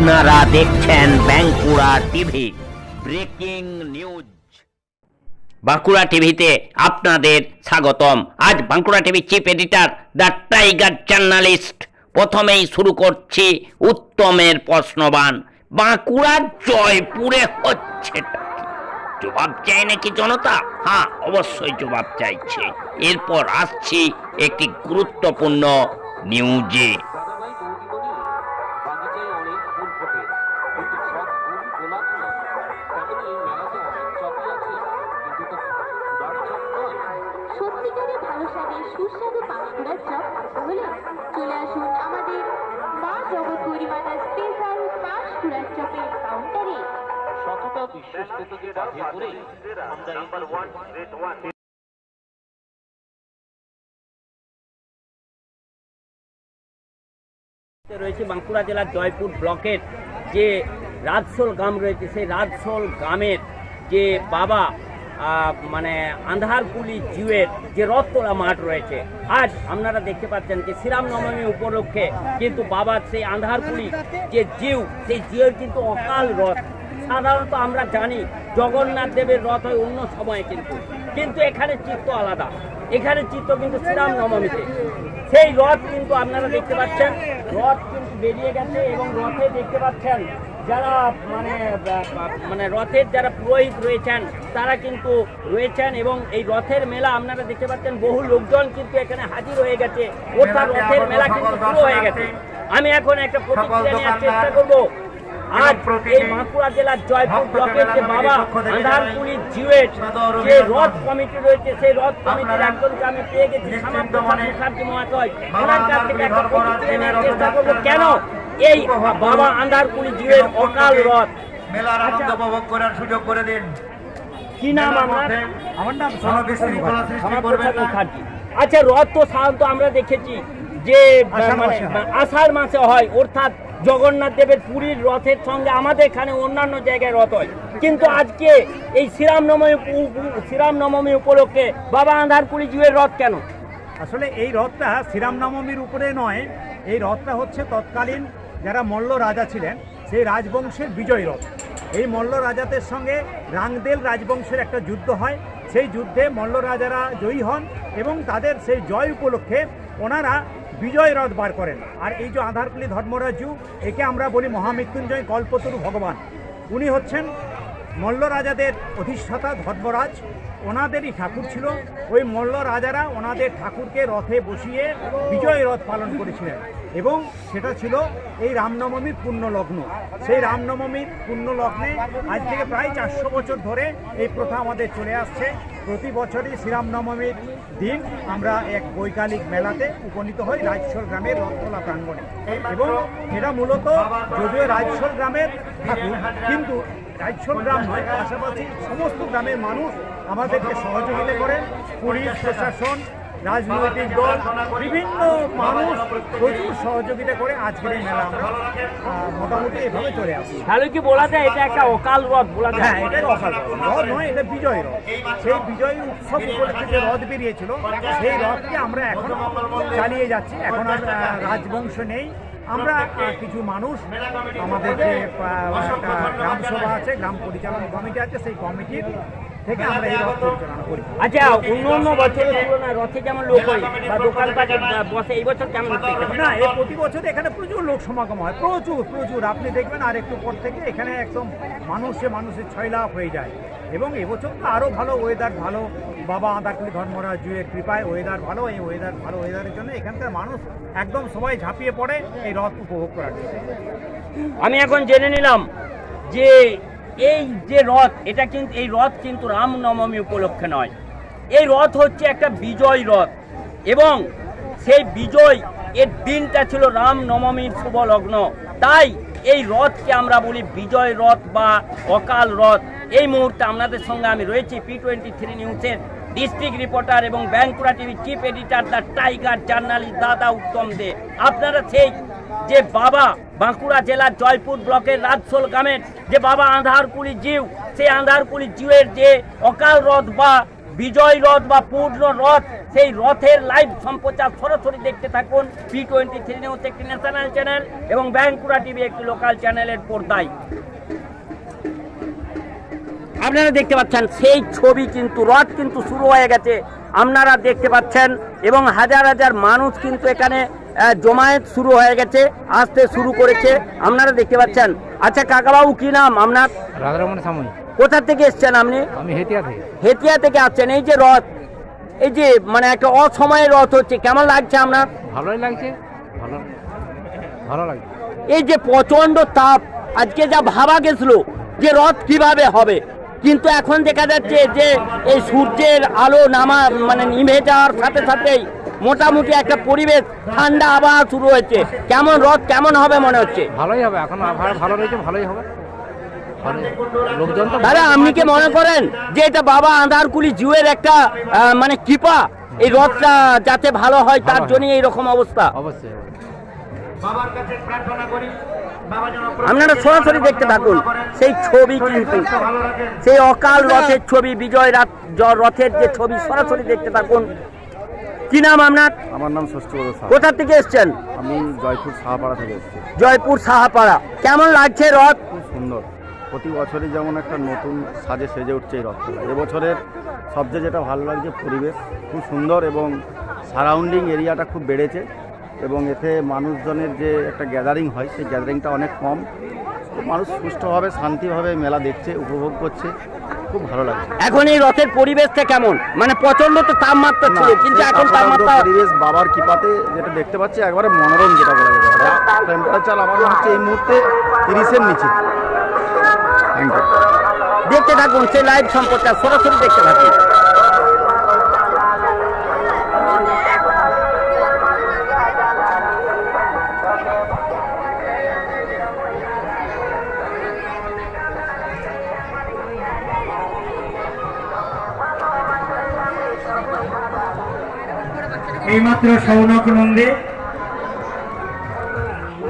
আপনারা দেখছেন Bankura TV, breaking news. Bankura টিভিতে আপনাদের স্বাগতম। আজ Bankura TV chief editor the tiger journalist. প্রথমেই শুরু করছি উত্তমের প্রশ্নবান। বাঁকুড়ার জয়পুরে হচ্ছে জবাব চাই নাকি জনতা? হ্যাঁ অবশ্যই জবাব চাইছে। এরপর আসছি একটি গুরুত্বপূর্ণ নিউজে। বিশ্বস্ততাকে বাঁধে করে আমরা রয়েছে বাঁকুড়া জেলার জয়পুর ব্লকের যে রাজশোল গ্রাম রয়েছে, সেই রাজশোল গ্রামের যে বাবা মানে আন্ধারকুলি জিউয়ের যে রথতলা মাঠ রয়েছে, আজ আপনারা দেখতে পাচ্ছেন যে শ্রীরাম নবমী উপলক্ষে কিন্তু বাবার সেই আন্ধারকুলি যে জিউ, সেই জিউয়ের কিন্তু অকাল রথ। সাধারণত আমরা জানি জগন্নাথ দেবের রথ হয় অন্য সময়ে কিন্তু। কিন্তু এখানে চিত্ত আলাদা। এখানে চিত্ত কিন্তু শ্রীরাম নবমীতে সেই রথ কিন্তু আপনারা দেখতে পাচ্ছেন। রথ কিন্তু বেরিয়ে গেছে এবং রথে দেখতে পাচ্ছেন যারা মানে মানে রথের যারা পুরোহিত রয়েছেন তারা কিন্তু রয়েছেন এবং এই রথের মেলা আপনারা দেখতে পাচ্ছেন বহু লোকজন কিন্তু এখানে হাজির হয়ে গেছে। অর্থাৎ রথের মেলা কিন্তু শুরু হয়ে গেছে। আমি এখন একটা প্রতিক্রিয়া নেওয়ার চেষ্টা করব। আজ এই বাঁকুড়া জেলার জয়পুর ব্লকের যে বাবা আন্ধারপুরি জিওয়ের যে রথ কমিটি রয়েছে সেই রথ কমিটির একজনকে আমি পেয়ে গেছি মুখার্জি মহাশয়। ওনার কাছ থেকে একটা প্রতিক্রিয়া নেওয়ার চেষ্টা করব। কেন? এই বাবা আন্ধারপুরি জিওয়ের অকাল রথ। মেলার আনন্দ আচ্ছা। উপভোগ করার সুযোগ করে দিন। কি নাম আমার আমার নাম। মুখার্জি। আচ্ছা রথ তো সাধারণত আমরা দেখেছি যে মানে আষাঢ় মাসে হয় অর্থাৎ জগন্নাথ দেবের পুরীর রথের সঙ্গে আমাদের এখানে অন্যান্য জায়গায় রথ হয়। কিন্তু আজকে এই শ্রীরাম নবমী উপ- উপ- শ্রীরাম নবমী উপলক্ষে বাবা আন্ধারপুরি জীবের রথ কেন? আসলে এই রথটা শ্রীরাম নবমীর উপরে নয়, এই রথটা হচ্ছে তৎকালীন যারা মল্ল রাজা ছিলেন, সেই রাজবংশের বিজয় রথ। এই মল্ল রাজাদের সঙ্গে রাংদেল রাজবংশের একটা যুদ্ধ হয়। সেই যুদ্ধে মল্ল রাজারা জয়ী হন এবং তাদের সেই জয় উপলক্ষে ওনারা বিজয় রথ বার করেন। আর এই যে আধারকুলি ধর্মরাজু, একে আমরা বলি মহামৃত্যুঞ্জয় কল্পতরু ভগবান। উনি হচ্ছেন মল্ল রাজাদের অধিষ্ঠাতা ধর্মরাজ। ওনাদেরই ঠাকুর ছিল। ওই মল্ল রাজারা ওনাদের ঠাকুরকে রথে বসিয়ে বিজয় রথ পালন করেছিলেন। এবং সেটা ছিল এই রামনবমীর পূর্ণ লগ্ন সেই রামনবমীর পূর্ণ লগ্নে আজ থেকে প্রায় চারশো বছর ধরে এই প্রথা আমাদের চলে আসছে। প্রতি বছরই শ্রীরামনবমীর দিন আমরা এক বৈকালিক মেলাতে উপনীত হই রাজশোল গ্রামের রথতলা প্রাঙ্গণে। এবং এটা মূলত যদিও রাজশোল গ্রামের ঠাকুর, কিন্তু রাজশোল গ্রাম পাশাপাশি সমস্ত গ্রামের মানুষ আমাদেরকে সহযোগিতা করেন। পুলিশ, প্রশাসন রাজনৈতিক দল বিভিন্ন মানুষ প্রচুর সহযোগিতা করে আজকের এই মেলা আমরা মোটামুটি এভাবে চলে আসি তাহলে কি বলা যায় এটা একটা অকাল রথ বলা যায়? হ্যাঁ এটা অকাল রথ। রথ নয় এটা বিজয় রথ। সেই বিজয় উৎসব উপলক্ষে যে রথ বেরিয়েছিল সেই রথকে আমরা এখন চালিয়ে যাচ্ছি। এখন আর রাজবংশ নেই। আমরা কিছু মানুষ আমাদের যে আহ, একটা গ্রাম সভা আছে গ্রাম পরিচালনা কমিটি আছে সেই কমিটির থেকে আমরা এই রথ পরিচালনা করি। আচ্ছা অন্য অন্য বছরের তুলনায় রথে যেমন লোক হয় বা দোকানপাট বসে এই বছর কেমন না এই প্রতি বছর এখানে প্রচুর লোক সমাগম হয় প্রচুর প্রচুর। আপনি দেখবেন আর একটু পর থেকে এখানে একদম মানুষে মানুষের ছয়লাভ হয়ে যায়। এবং এবছর তো আরও ভালো ওয়েদার ভালো। বাবা আদাকুলি ধর্মরাজ জুয়ের কৃপায় ওয়েদার ভালো এই ওয়েদার ভালো ওয়েদারের জন্য এখানকার মানুষ একদম সবাই ঝাঁপিয়ে পড়ে এই রথ উপভোগ করার জন্য। আমি এখন জেনে নিলাম যে এই যে রথ, এটা কিন্তু এই রথ কিন্তু রামনবমী উপলক্ষে নয়। এই রথ হচ্ছে একটা বিজয় রথ এবং সেই বিজয় এর দিনটা ছিল রামনবমীর শুভ লগ্ন। তাই এই রথকে আমরা বলি বিজয় রথ বা অকাল রথ। এই মুহূর্তে আপনাদের সঙ্গে আমি রয়েছি পি টোয়েন্টি থ্রি নিউজের ডিস্ট্রিক্ট রিপোর্টার এবং Bankura TV chief editor the tiger journalist দাদা উত্তম দে। আপনারা সেই যে বাবা বাঁকুড়া জেলার জয়পুর ব্লকের রাজশোল গ্রামের যে বাবা আন্ধারকুলি জিউ সেই আন্ধারকুলি জিউয়ের যে অকাল রথ বা বিজয় রথ বা পূর্ণ রথ, সেই রথের লাইভ সম্প্রচার সরাসরি দেখতে থাকুন পি টোয়েন্টি থ্রি নিউজ একটি ন্যাশনাল চ্যানেল এবং ব্যাঙ্কুড়া টিভি একটি লোকাল চ্যানেলের পর্দায়। আপনারা দেখতে পাচ্ছেন, সেই ছবি কিন্তু, রথ কিন্তু শুরু হয়ে গেছে। আপনারা দেখতে পাচ্ছেন, এবং হাজার হাজার মানুষ কিন্তু এখানে জমায়েত শুরু হয়ে গেছে আসতে শুরু করেছে। আপনারা দেখতে পাচ্ছেন। আচ্ছা কাকাবাবু কি নাম আপনার? রাধারমণ সাময়িক কোথা থেকে এসছেন আপনি? আমি হেতিয়া থেকে। হেতিয়া থেকে আসছেন। এই যে রথ এই যে মানে একটা অসময়ে রথ হচ্ছে কেমন লাগছে আপনার? ভালোই লাগছে। ভালো ভালো লাগছে। এই যে প্রচণ্ড তাপ আজকে যা ভাবা গেছিল যে রথ কীভাবে হবে। কিন্তু এখন দেখা যাচ্ছে যে এই সূর্যের আলো নামা মানে নিভে যাওয়ার সাথে সাথেই মোটামুটি একটা পরিবেশ ঠান্ডা আবহাওয়া শুরু হয়েছে। কেমন রথ কেমন হবে মনে হচ্ছে? ভালোই হবে এখন আবহাওয়া ভালো রয়েছে ভালোই হবে। দাদা আপনি কি মনে করেন যে এটা বাবা আঁধারকুলি জুয়ের একটা মানে কৃপা? এই রথটা যাতে ভালো হয় তার। জন্য এইরকম অবস্থা। অবশ্যই অবশ্যই। বাবার কাছে প্রার্থনা করি আপনারা সরাসরি দেখতে থাকুন সেই ছবি কিন্তু। সেই অকাল রথের ছবি বিজয় রাত রথের যে ছবি সরাসরি দেখতে থাকুন। কি নাম আপনার? আমার নাম ষষ্ঠী বড় সাহা। কোথা থেকে এসছেন? আমি জয়পুর সাহাপাড়া থেকে এসেছি। জয়পুর সাহাপাড়া। কেমন লাগছে রথ? খুব সুন্দর। প্রতি বছরই যেমন একটা নতুন সাজে সেজে উঠছে এই রথটা এবছরের সবচেয়ে যেটা ভালো লাগছে পরিবেশ। খুব সুন্দর এবং সারাউন্ডিং এরিয়াটা খুব বেড়েছে এবং এতে মানুষজনের যে একটা গ্যাদারিং হয় সেই গ্যাদারিংটা অনেক কম। মানুষ সুষ্ঠুভাবে শান্তিভাবে মেলা দেখছে উপভোগ করছে। খুব ভালো লাগছে। এখন এই রথের পরিবেশটা কেমন? মানে প্রচণ্ড তো তাপমাত্রা ছিল কিন্তু এখন তাপমাত্রা পরিবেশ বাবার কৃপাতে যেটা দেখতে পাচ্ছি একবারে মনোরম যেটা বলা যায়। টেম্পারেচার আমার মনে হচ্ছে এই মুহূর্তে তিরিশের নিচে। দেখতে থাকুন সেই লাইভ সম্পর্কে সরাসরি দেখতে থাকুন। এইমাত্র সৌনক নন্দে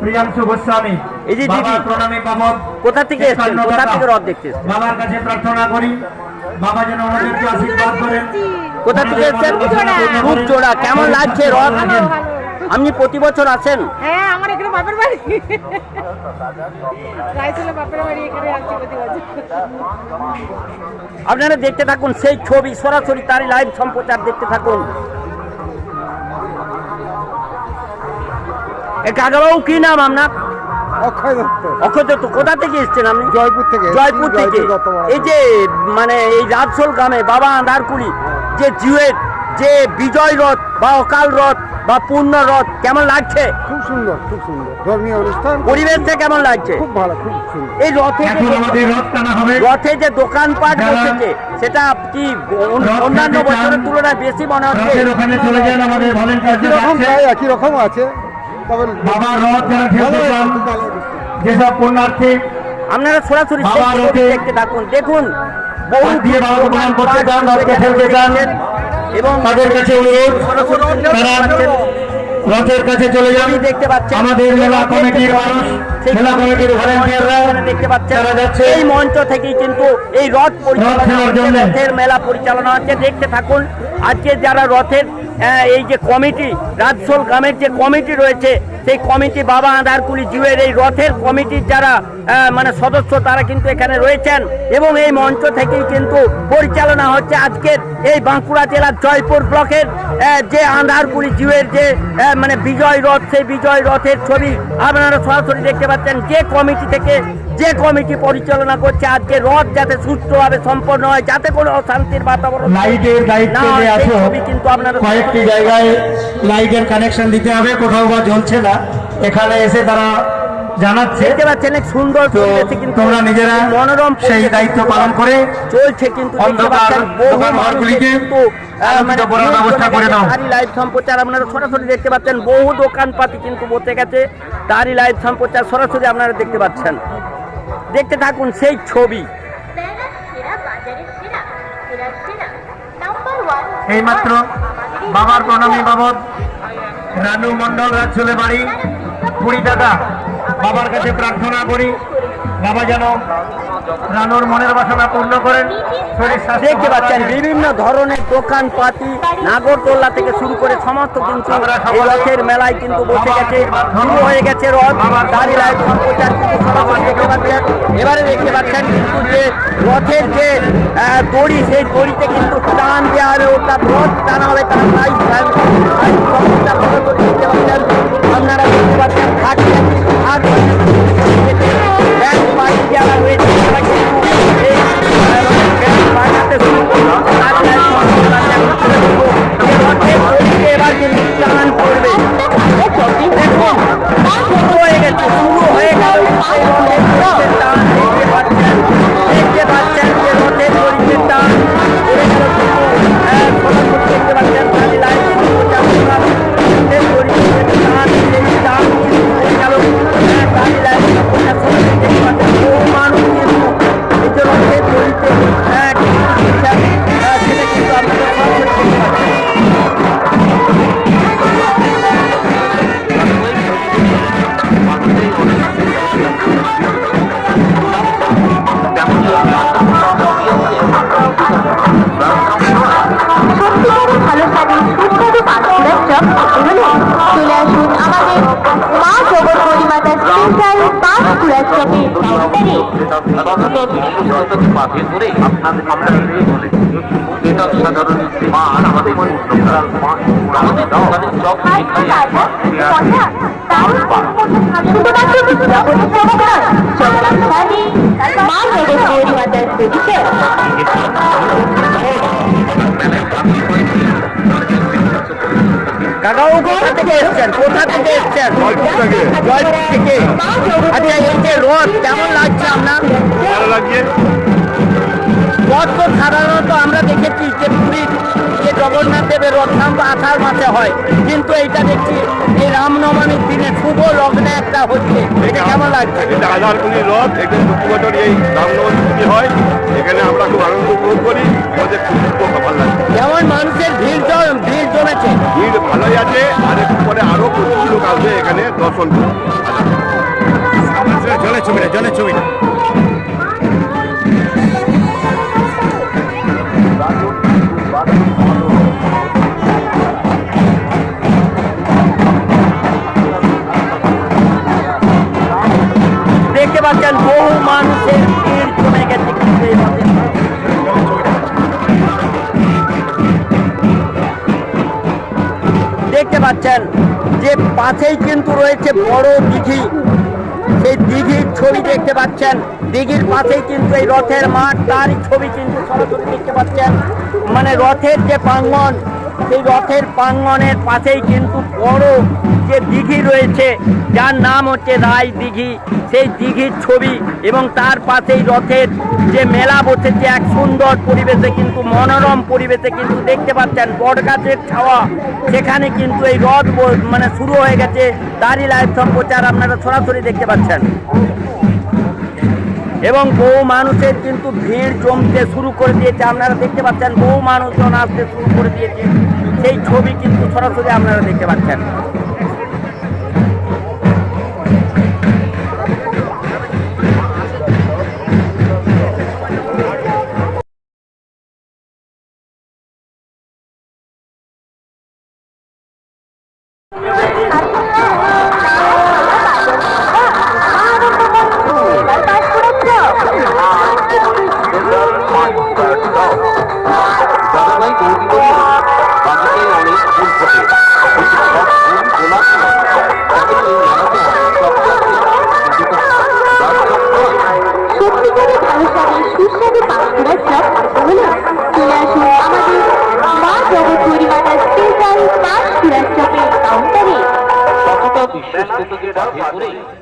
প্রিয়াংশু গোস্বামী এই যে দিদি। প্রণামী বাবদ কোথা থেকে এসছেন? কোথা থেকে রথ দেখতে বাবার কাছে প্রার্থনা করি বাবা যেন আশীর্বাদ করেন। কোথা থেকে এসছেন? রূপজোড়া কেমন লাগছে রথ? আপনি প্রতি বছর আসেন? হ্যাঁ আমার এখানে বাপের বাড়ি। বাপের বাড়ি এখানে আসছি প্রতি বছর। আপনারা দেখতে থাকুন সেই ছবি সরাসরি তারই লাইভ সম্প্রচার দেখতে থাকুন। কাকাবাবু কি নাম আপনার? অক্ষয় দত্ত। অক্ষয় দত্ত কোথা থেকে এসছেন আপনি? জয়পুর থেকে জয়পুর থেকে। এই যে মানে এই রাজসোল গ্রামে বাবা আন্ধারকুলি যে জিউয়ের যে বিজয় রথ বা অকাল রথ বা পূর্ণ রথ কেমন লাগছে? খুব সুন্দর খুব সুন্দর। ধর্মীয় অনুষ্ঠান। পরিবেশটা কেমন লাগছে? খুব ভালো খুব সুন্দর। এই রথে এখন আমাদের রথ টানা হবে। রথে যে দোকানপাট বসেছে সেটা কি অন্যান্য বছরের তুলনায় বেশি মনে হচ্ছে? রথের ওখানে চলে যান আমাদের ভলেন্টিয়ার একই রকম একই রকম আছে। বাবার রথ যারা ঠেলতে চান। যেসব পুণ্যার্থী আপনারা সরাসরি বাবা দেখতে থাকুন। দেখুন বহু দিয়ে বাবাকে প্রণাম করতে চান, রথকে ঠেলতে চান। এবং তাদের কাছে অনুরোধ তারা রথের কাছে চলে যান। দেখতে পাচ্ছেন। আমাদের মেলা কমিটির মানুষ। দেখতে পাচ্ছেন এই মঞ্চ থেকেই কিন্তু এই রথ পরিচালনা। রথের মেলা পরিচালনা হচ্ছে দেখতে থাকুন আজকে যারা রথের এই যে কমিটি রাজসোল গ্রামের যে কমিটি রয়েছে সেই কমিটি বাবা আধারকুলি জিউয়ের এই রথের কমিটির যারা মানে সদস্য তারা কিন্তু এখানে রয়েছেন এবং এই মঞ্চ থেকেই কিন্তু পরিচালনা হচ্ছে আজকের এই বাঁকুড়া জেলার জয়পুর ব্লকের যে আন্ধারকুলি জিউয়ের যে মানে বিজয় রথ সেই বিজয় রথের ছবি আপনারা সরাসরি দেখতে পাচ্ছেন। যে কমিটি থেকে যে কমিটি পরিচালনা করছে আজকে রথ যাতে সুস্থভাবে সম্পন্ন হয় যাতে কোনো অশান্তির বাতাবরণ লাইটের দায়িত্ব কিন্তু আপনারা কয়েকটি জায়গায় লাইটের কানেকশন দিতে হবে কোথাও বা জ্বলছে না। এখানে এসে তারা জানাচ্ছে। দেখতে পাচ্ছেন এক সুন্দর পরিবেশে কিন্তু তোমরা নিজেরা মনোরম সেই দায়িত্ব পালন করে চলছে অন্ধকার কিন্তু মানে। তারই লাইভ সম্প্রচার আপনারা সরাসরি দেখতে পাচ্ছেন। বহু দোকানপাতি কিন্তু বসে গেছে। তারই লাইভ সম্প্রচার সরাসরি আপনারা দেখতে পাচ্ছেন। দেখতে থাকুন সেই ছবি। এইমাত্র বাবার প্রণামী বাবদ রানু মন্ডল রাজচলে বাড়ি কুড়ি টাকা। বাবার কাছে প্রার্থনা করি। বাবা যেন রানুর মনের বাসনা পূর্ণ করেন। দেখতে পাচ্ছেন বিভিন্ন ধরনের দোকানপাতি নাগরদোল্লা থেকে শুরু করে সমস্ত কিন্তু এই রথের মেলায় কিন্তু বসে গেছে। শুরু হয়ে গেছে রথ। বাবার দাঁড়ি লাইট প্রচার কিন্তু সরাসরি দেখতে পাচ্ছেন। এবারে দেখতে পাচ্ছেন কিন্তু যে রথের যে দড়ি সেই দড়িতে কিন্তু টান দেওয়া হবে অর্থাৎ রথ টানা হবে তার লাইভ দেখতে পাচ্ছেন। আপনারা দেখতে পাচ্ছেন চলে আসুন আমাদের মা জগৎ পরিমাতা স্পেশাল পাঁশকুড়ার চপের কাউন্টারে খাদ্য তাজা, মজা, দারুণ মজা। শুধুমাত্র জগতের চপ নয়, মা জগৎ পরিমাতার কাকাও কোথা থেকে এসছেন? কোথা থেকে এসছেন? জয়পুর থেকে। আচ্ছা এই যে রথ কেমন লাগছে আপনার? ভালো লাগছে। রথ তো সাধারণত আমরা দেখেছি যে পুরীর যে জগন্নাথ দেবের রথ নামটা আষাঢ় মাসে হয় কিন্তু এইটা দেখছি এই রামনবমীর দিনে শুভ লগ্নে একটা হচ্ছে। এটা কেমন লাগছে? এটা রথ এখানে প্রতি বছর এই রামনবমী হয়। এখানে আমরা খুব আনন্দ উপভোগ করি আমাদের খুব খুব ভালো লাগে। যেমন মানুষের ভিড় ভিড় জমেছে। ভিড় ভালোই আছে আর একটু পরে আরও প্রচুর লোক আসবে এখানে দর্শন করতে। জলের ছবিটা জলের ছবিটা। পাচ্ছেন বহু মানুষের ভিড় জমে গেছে কিন্তু এই রথে। দেখতে পাচ্ছেন, যে পাশেই কিন্তু রয়েছে বড় দিঘি। সেই দিঘির ছবি দেখতে পাচ্ছেন, দিঘির পাশেই কিন্তু এই রথের মাঠ, তারই ছবি কিন্তু সরাসরি দেখতে পাচ্ছেন। মানে রথের যে প্রাঙ্গন সেই রথের প্রাঙ্গনের পাশেই কিন্তু বড় যে দিঘি রয়েছে, যার নাম হচ্ছে রায় দিঘি সেই দিঘির ছবি এবং তার পাশেই রথের যে মেলা বসেছে এক সুন্দর পরিবেশে কিন্তু, মনোরম পরিবেশে কিন্তু দেখতে পাচ্ছেন বট গাছের ছাওয়া। সেখানে কিন্তু এই রথ মানে শুরু হয়ে গেছে। তারই লাইভ সম্প্রচার আপনারা সরাসরি দেখতে পাচ্ছেন। এবং বহু মানুষের কিন্তু ভিড় জমতে শুরু করে দিয়েছে। আপনারা দেখতে পাচ্ছেন বহু মানুষজন আসতে শুরু করে দিয়েছে। সেই ছবি কিন্তু সরাসরি আপনারা দেখতে পাচ্ছেন। জগন্নাথ গৌরী বলি বাবাকে অনেক ফুল ফোটে কিন্তু সব ফুল গোলাপ নয়। এই মেলাতে তার ভালো সুস্বাদু পাঁশকুড়ার চপ খেতে চলে আসুন আমাদের মা জগৎ পরিমাতা স্পেশাল পাঁশকুড়ার চপের কাউন্টারে কতটা বিশ্বস্ত থেকে বাঁধিয়ে পড়ে আমরা